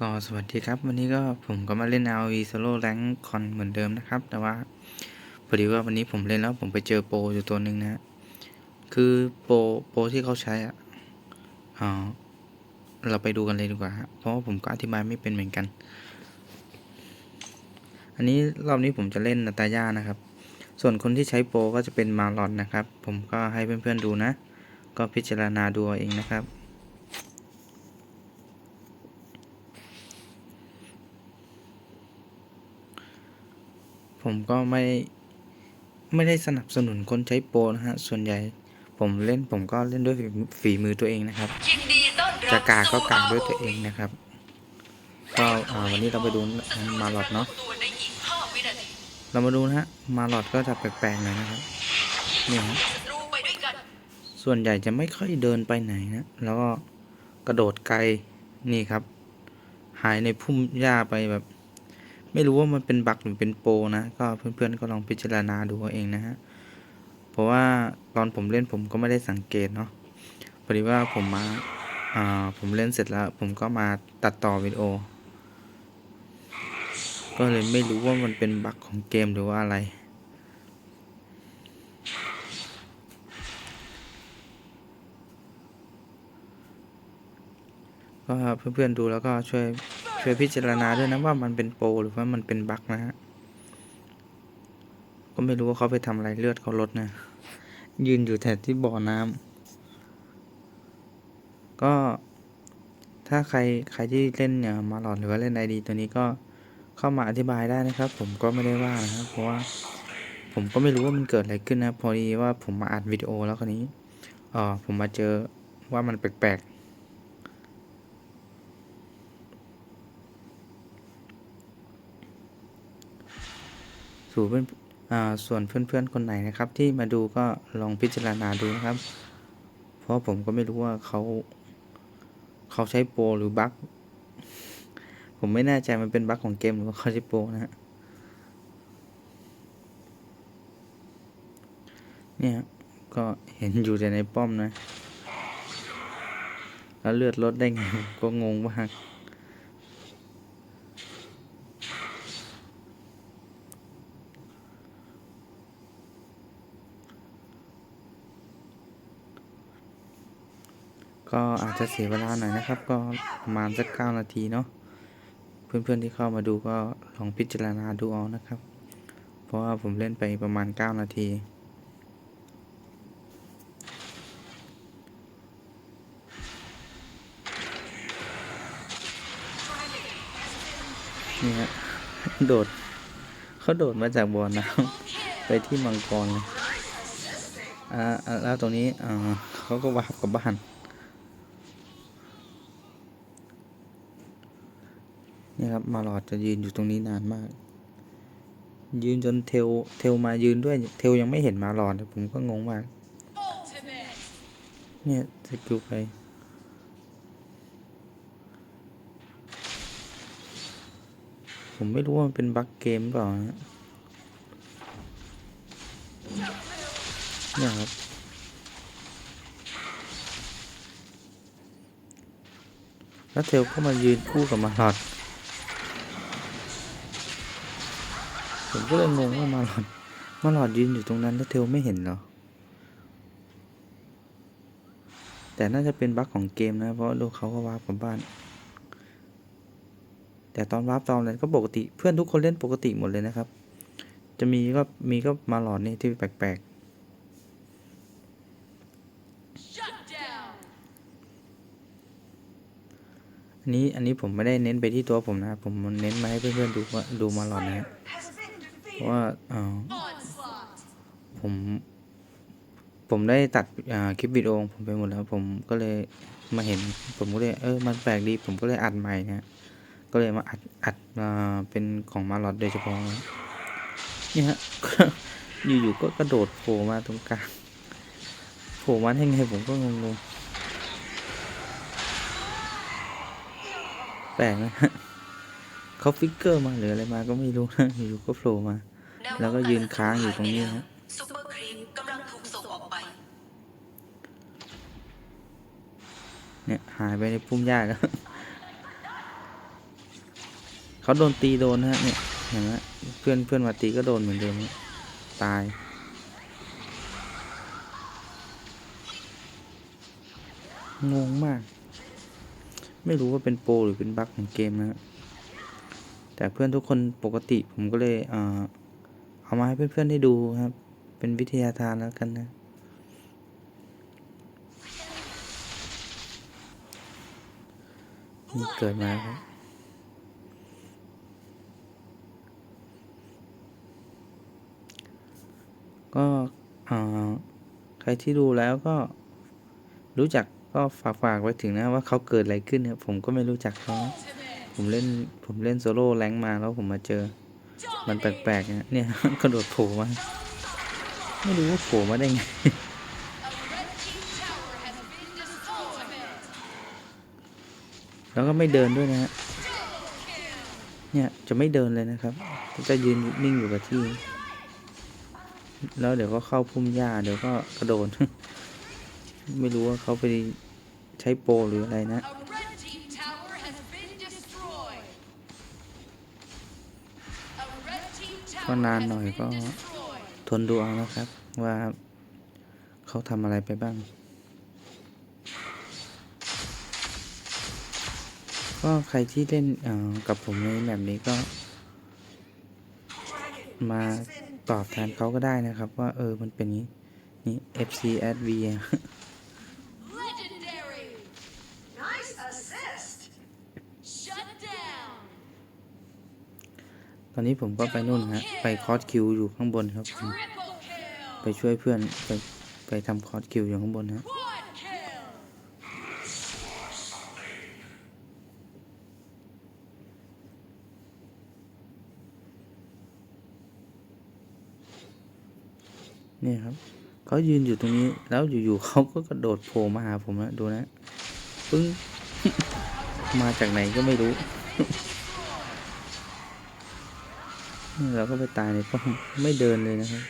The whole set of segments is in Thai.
ก็สวัสดีครับ วันนี้ก็ผมก็มาเล่น ROV Solo Rank Con เหมือนเดิมนะครับ แต่ว่าพอดีว่าวันนี้ผมเล่นแล้วผมไปเจอโปรอยู่ตัวหนึ่งนะคือโปรโปรที่เขาใช้อะอ่าเราไปดูกันเลยดีกว่า เพราะว่าผมก็อธิบายไม่เป็นเหมือนกัน อันนี้รอบนี้ผมจะเล่นนาตาย่านะครับ ส่วนคนที่ใช้โปรก็จะเป็นมาลอนนะครับ ผมก็ให้เพื่อนๆดูนะ ก็พิจารณาดูเองนะครับ ผมก็ไม่ไม่ได้สนับสนุนคนใช้โปรนะฮะ ส่วนใหญ่ผมเล่นผมก็เล่นด้วยฝีฝีมือตัวเองนะครับยินดีต้อนรับจะกากก็สู่กากด้วยตัวเองนะครับ ก็อ่าวันนี้เราไปดูมาหลอดเนาะตัวในอีกห้าวินาทีเรามาดูนะฮะ มาหลอดก็จะแปลกๆหน่อยนะครับ นี่ฮะศัตรูไปด้วยกันส่วนใหญ่จะไม่ค่อยเดินไปไหนนะ แล้วก็กระโดดไกล นี่ครับ หายในพุ่มหญ้าไปแบบ ไม่รู้ว่ามันเป็นบั๊กหรือเป็นโปรนะ ก็เพื่อนๆก็ลองพิจารณาดูเอาเองนะฮะ เพราะว่าตอนผมเล่นผมก็ไม่ได้สังเกตเนาะพอดีว่าผมมาอ่าผมเล่นเสร็จแล้ว ผมก็มาตัดต่อวิดีโอ ก็เลยไม่รู้ว่ามันเป็นบั๊กของเกมหรือว่าอะไรก็เพื่อนๆดูแล้วก็ช่วย ช่วยพิจารณาด้วยนะว่ามันเป็นโปรหรือว่ามันเป็นบั๊กนะฮะก็ไม่รู้ว่าเขาไปทำอะไรเลือดเขาลดนะยืนอยู่แถวที่บ่อน้ำก็ถ้าใครใครที่เล่นเนี่ยมาหลอดหรือว่าเล่นไอดีตัวนี้ก็เข้ามาอธิบายได้นะครับ ผมก็ไม่ได้ว่านะครับเพราะว่าผมก็ไม่รู้ว่ามันเกิดอะไรขึ้นนะพอดีว่าผมมาอัดวิดีโอแล้วคราวนี้เออผมมาเจอว่ามันแปลกๆ สู่เพื่อนอ่าส่วนเพื่อนๆคนไหนนะครับ ที่มาดูก็ลองพิจารณาดูนะครับ เพราะผมก็ไม่รู้ว่าเขาเขาใช้โปรหรือบั๊กผมไม่แน่ใจมันเป็นบั๊กของเกมหรือว่าเขาใช้โปรนะฮะเนี่ยก็เห็นอยู่แต่ในป้อมนะ แล้วเลือดลดได้ไงก็งงมาก ก็อาจจะเสียเวลาหน่อยนะครับ ก็ประมาณสักเก้านาทีเนาะเพื่อนๆที่เข้ามาดูก็ลองพิจารณาดูเอานะครับ เพราะว่าผมเล่นไปประมาณเก้านาทีนี่ฮะโดดเขาโดดมาจากบ่อน้ำไปที่มังกรอ่าแล้วตรงนี้อ่าเขาก็วาร์ปกลับบ้าน นี่ครับมาหลอดจะยืนอยู่ตรงนี้นานมาก ยืนจนเทลเทลมายืนด้วย เทลยังไม่เห็นมาหลอดผมก็งงมาก เนี่ยสกิลไปผมไม่รู้ว่ามันเป็นบั๊กเกมเปล่านะเนี่ยครับ แล้วเทลก็มายืนคู่กับมาหลอด ผมก็เลยงงว่ามาหลอดมาหลอดยืนอยู่ตรงนั้นแล้วเทลไม่เห็นเหรอแต่น่าจะเป็นบั๊กของเกมนะเพราะดูเขาก็วาร์ปกลับบ้าน แต่ตอนวาร์ปตอนอะไรก็ปกติเพื่อนทุกคนเล่นปกติหมดเลยนะครับ จะมีก็มีก็มาหลอดนี่ที่แปลกอันนี้อันนี้ผมไม่ได้เน้นไปที่ตัวผมนะครับผมเน้นมาให้เพื่อนๆดูว่าดูมาหลอดนะฮะ เพราะว่าเออผม ผมได้ตัดคลิปวิดีโอผมไปหมดแล้ว ผมก็เลยมาเห็น ผมก็เลยเออมันแปลกดี ผมก็เลยอัดใหม่นะก็เลยมาอัดอัดมาเป็นของมาลอดโดยเฉพาะนะเนี่ยฮะอยู่ๆก็กระโดดโผล่มาตรงกลางโผล่มาได้ไงผมก็งงๆแปลกนะฮะ เขาฟิกเกอร์มาหรืออะไรมาก็ไม่รู้นะอยู่ๆก็โผล่มา แล้วก็ยืนค้างอยู่ตรงนี้ฮะซุปเปอร์ครีมกำลังถูกส่งออกไป เนี่ยหายไปในพุ่มหญ้าแล้วเขาโดนตีโดนนะฮะเนี่ยเห็นไหมเพื่อนเพื่อนมาตีก็โดนเหมือนเดิมฮะตายงงมาก ไม่รู้ว่าเป็นโปรหรือเป็นบั๊กของเกมนะฮะ แต่เพื่อนทุกคนปกติผมก็เลยเอามาให้เพื่อนๆได้ดูครับ เป็นวิทยาทานแล้วกันนะนี่เกิดมาครับก็ใครที่ดูแล้วก็รู้จักก็ฝากฝากไว้ถึงนะว่าเขาเกิดอะไรขึ้นเนี่ยผมก็ไม่รู้จักเขา ผมเล่นผมเล่นโซโล่แรงมาแล้วผมมาเจอ มันแปลกๆนะเนี่ยกระโดดโผล่มาไม่รู้ว่าโผล่มาได้ไงแล้วก็ไม่เดินด้วยนะฮะเนี่ยจะไม่เดินเลยนะครับจะยืนนิ่งอยู่กับที่ แล้วเดี๋ยวก็เข้าพุ่มหญ้าเดี๋ยวก็กระโดดไม่รู้ว่าเขาไปใช้โปรหรืออะไรนะ ก็นานหน่อยก็ทนดูเอานะครับ ว่าเขาทำอะไรไปบ้าง ก็ใครที่เล่นเอ่อกับผมในแบบนี้ก็ มาตอบแทนเขาก็ได้นะครับ ว่าเออมันเป็นอย่างนี้นี่ FC at V ตอนนี้ผมก็ไปนู่นฮะ ไปคอร์สคิวอยู่ข้างบนครับ ไปช่วยเพื่อน ไปไปทำคอร์สคิวอยู่ข้างบนฮะเนี่ยครับเขายืนอยู่ตรงนี้แล้วอยู่ๆเขาก็กระโดดโผล่มาหาผมนะดูนะปึ้ง มาจากไหนก็ไม่รู้ เราก็ไปตายในป้อมไม่เดินเลยนะครับ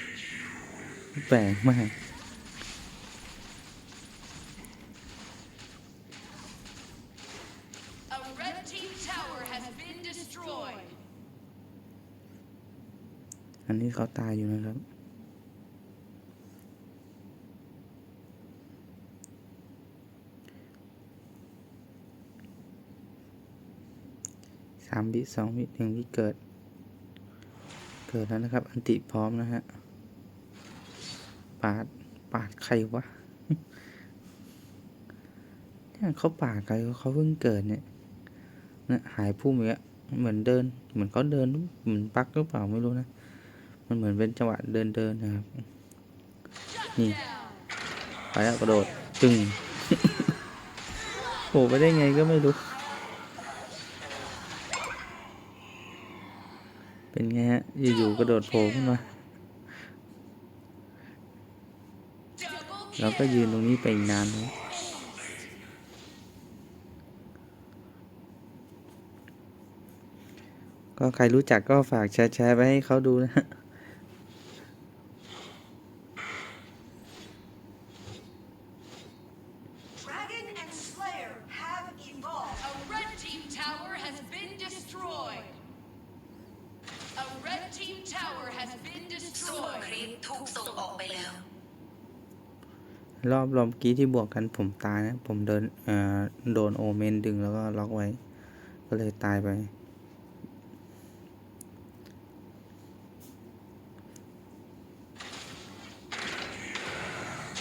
แปลกมาก A red team tower has been destroyed. อันนี้เขาตายอยู่นะครับ สามวิสองวิหนึ่งวิเกิดเกิดแล้วนะครับ อันติพร้อมนะฮะ ปาด ปาดใครวะเนี่ยเขาปาดใครเขาเพิ่งเกิดเนี่ยนะหายพุ่มอย่างเงี้ยเหมือนเดิน เหมือนเขาเดินเหมือนปักหรือเปล่าไม่รู้นะ มันเหมือนเป็นจังหวะเดินเดินนะครับ นี่ ไปแล้วกระโดดจึงโผล่ไปได้ไงก็ไม่รู้ เป็นไงฮะ อยู่ๆกระโดดโผล่ขึ้นมาเราก็ยืนตรงนี้ไปอีกนานเลยก็ใครรู้จักก็ฝากแชร์แชร์ไปให้เขาดูนะ team tower has been ซูเปอร์ destroyed. ครีปถูกส่งออกไปแล้ว รอบรอบกี้ที่บวกกันผมตายนะ ผมเดินเอ่อโดนโอเมนดึงแล้วก็ล็อกไว้ ก็เลยตายไป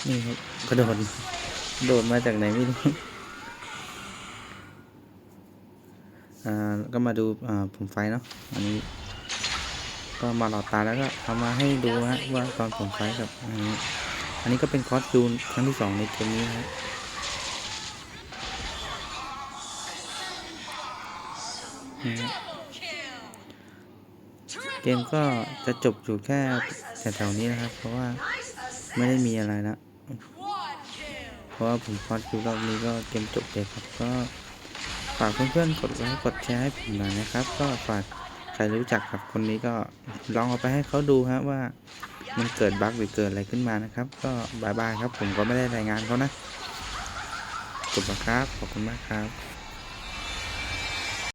นี่ครับกระโดด โดดมาจากไหนไม่รู้ อ่า ก็มาดู อ่า ผมไฟเนาะ อันนี้ ก็มาหลอดตาแล้วก็เอามาให้ดูฮะว่าตอนผมไฟกับอันนี้ อันนี้ก็เป็นคอร์สดูนครั้งที่สองในเกมนี้นะครับนี่ฮะ Triple เกมก็จะจบอยู่แค่แถวๆนี้นะครับ เพราะว่าไม่ได้มีอะไรละ quad kill. เพราะว่าผมคอร์สคิวรอบนี้ก็เกมจบเลยครับก็ฝากเพื่อนๆกดไลค์กดแชร์ให้ผมหน่อยนะครับ ก็ฝาก ใครรู้จักกับคนนี้ก็ลองเอาไปให้เขาดูฮะว่ามันเกิดบั๊กหรือเกิดอะไรขึ้นมานะครับ ก็บายบายครับ ผมก็ไม่ได้รายงานเขานะจบแล้วครับ ขอบคุณมากครับ